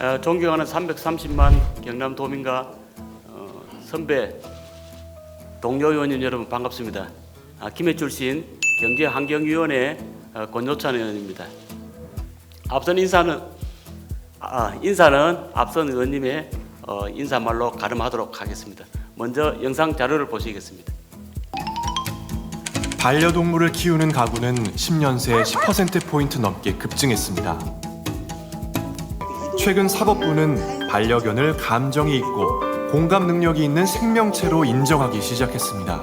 어, 존경하는 330만 경남 도민과 어, 선배 동료 의원님 여러분 반갑습니다. 아, 김해 출신 경제환경위원회 어, 권효찬 의원입니다. 앞선 인사는 아, 인사는 앞선 의원님의 어, 인사말로 가름하도록 하겠습니다. 먼저 영상 자료를 보시겠습니다. 반려동물을 키우는 가구는 10년 새 10%포인트 넘게 급증했습니다. 최근 사법부는 반려견을 감정이 있고 공감 능력이 있는 생명체로 인정하기 시작했습니다.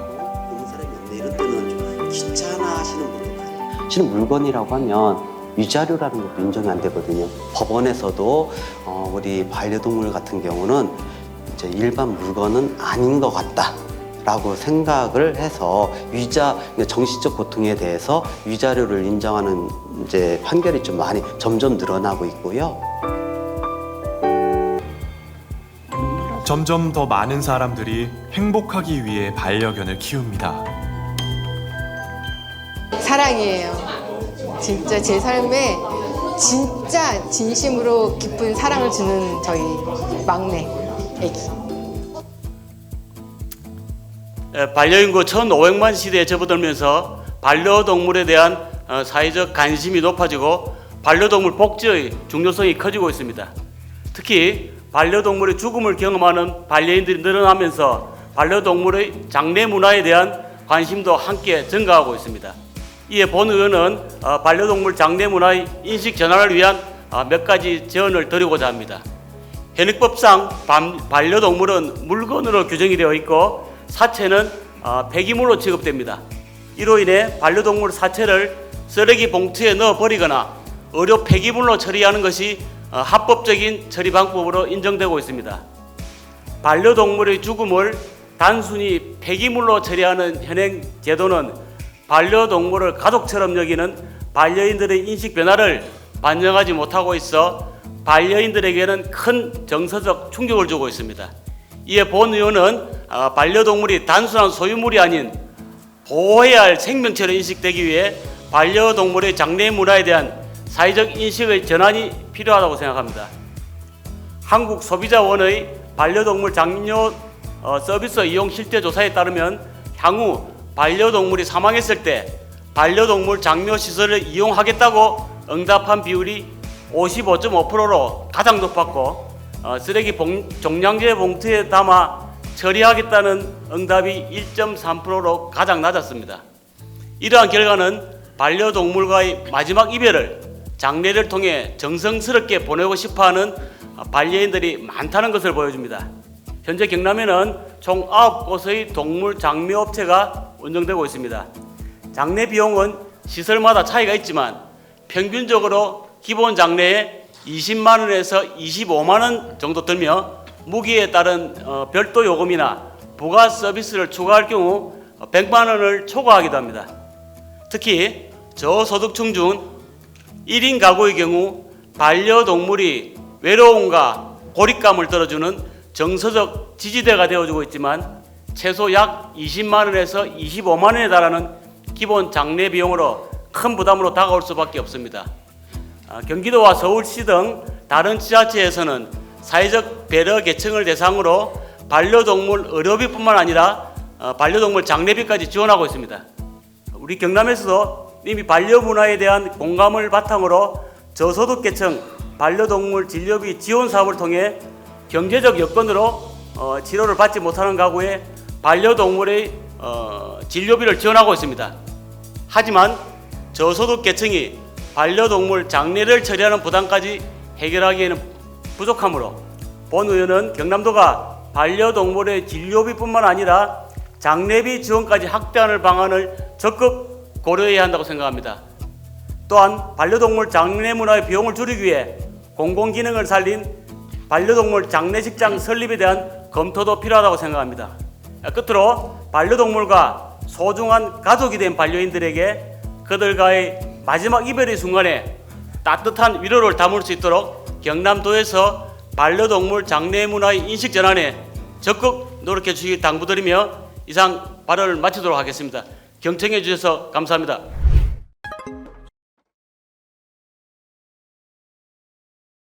사실 물건이라고 하면 위자료라는 것도 인정이 안 되거든요. 법원에서도 어, 우리 반려동물 같은 경우는 이제 일반 물건은 아닌 것 같다 라고 생각을 해서 위자 그러니까 정신적 고통에 대해서 위자료를 인정하는 이제 판결이 좀 많이 점점 늘어나고 있고요. 점점 더 많은 사람들이 행복하기 위해 반려견을 키웁니다. 사랑이에요. 진짜 제 삶에 진짜 진심으로 깊은 사랑을 주는 저희 막내 애기. 에, 반려인구 1,500만 시대에 접어들면서 반려동물에 대한 어, 사회적 관심이 높아지고 반려동물 복지의 중요성이 커지고 있습니다. 특히 반려동물의 죽음을 경험하는 반려인들이 늘어나면서 반려동물의 장례 문화에 대한 관심도 함께 증가하고 있습니다. 이에 본 의원은 어, 반려동물 장례 문화의 인식 전환을 위한 어, 몇 가지 제언을 드리고자 합니다. 현행법상 반- 반려동물은 물건으로 규정이 되어 있고 사체는 어, 폐기물로 취급됩니다. 이로 인해 반려동물 사체를 쓰레기 봉투에 넣어 버리거나 의료 폐기물로 처리하는 것이 어, 합법적인 처리 방법으로 인정되고 있습니다. 반려동물의 죽음을 단순히 폐기물로 처리하는 현행 제도는 반려동물을 가족처럼 여기는 반려인들의 인식 변화를 반영하지 못하고 있어 반려인들에게는 큰 정서적 충격을 주고 있습니다. 이에 본 의원은 아, 반려동물이 단순한 소유물이 아닌 보호해야 할 생명체로 인식되기 위해 반려동물의 장례 문화에 대한 사회적 인식의 전환이 필요하다고 생각합니다. 한국 소비자원의 반려동물 장려 어, 서비스 이용 실태 조사에 따르면 향후 반려동물이 사망했을 때 반려동물 장려 시설을 이용하겠다고 응답한 비율이 55.5%로 가장 높았고 어, 쓰레기 봉, 종량제 봉투에 담아 처리하겠다는 응답이 1.3%로 가장 낮았습니다. 이러한 결과는 반려동물과의 마지막 이별을 장례를 통해 정성스럽게 보내고 싶어하는 반려인들이 많다는 것을 보여줍니다. 현재 경남에는 총 9곳의 동물 장묘 업체가 운영되고 있습니다. 장례 비용은 시설마다 차이가 있지만 평균적으로 기본 장례에 20만 원에서 25만 원 정도 들며 무기에 따른 어, 별도 요금이나 부가 서비스를 추가할 경우 100만 원을 초과하기도 합니다. 특히 저소득층 중 1인 가구의 경우 반려동물이 외로움과 고립감을 떨어주는 정서적 지지대가 되어주고 있지만 최소 약 20만 원에서 25만 원에 달하는 기본 장례 비용으로 큰 부담으로 다가올 수밖에 없습니다. 아, 경기도와 서울시 등 다른 지자체에서는 사회적 배려 계층을 대상으로 반려동물 의료비뿐만 아니라 어, 반려동물 장례비까지 지원하고 있습니다. 우리 경남에서도 이미 반려문화에 대한 공감을 바탕으로 저소득계층 반려동물 진료비 지원 사업을 통해 경제적 여건으로 어, 치료를 받지 못하는 가구에 반려동물의 어, 진료비를 지원하고 있습니다. 하지만 저소득계층이 반려동물 장례를 처리하는 부담까지 해결하기에는 부족하므로 본 의원은 경남도가 반려동물의 진료비뿐만 아니라 장례비 지원까지 확대하는 방안을 적극 고려해야 한다고 생각합니다. 또한 반려동물 장례 문화의 비용을 줄이기 위해 공공기능을 살린 반려동물 장례식장 설립에 대한 검토도 필요하다고 생각합니다. 끝으로 반려동물과 소중한 가족이 된 반려인들에게 그들과의 마지막 이별의 순간에 따뜻한 위로를 담을 수 있도록 경남도에서 반려동물 장례 문화의 인식 전환에 적극 노력해 주시기 당부드리며 이상 발언을 마치도록 하겠습니다. 경청해 주셔서 감사합니다.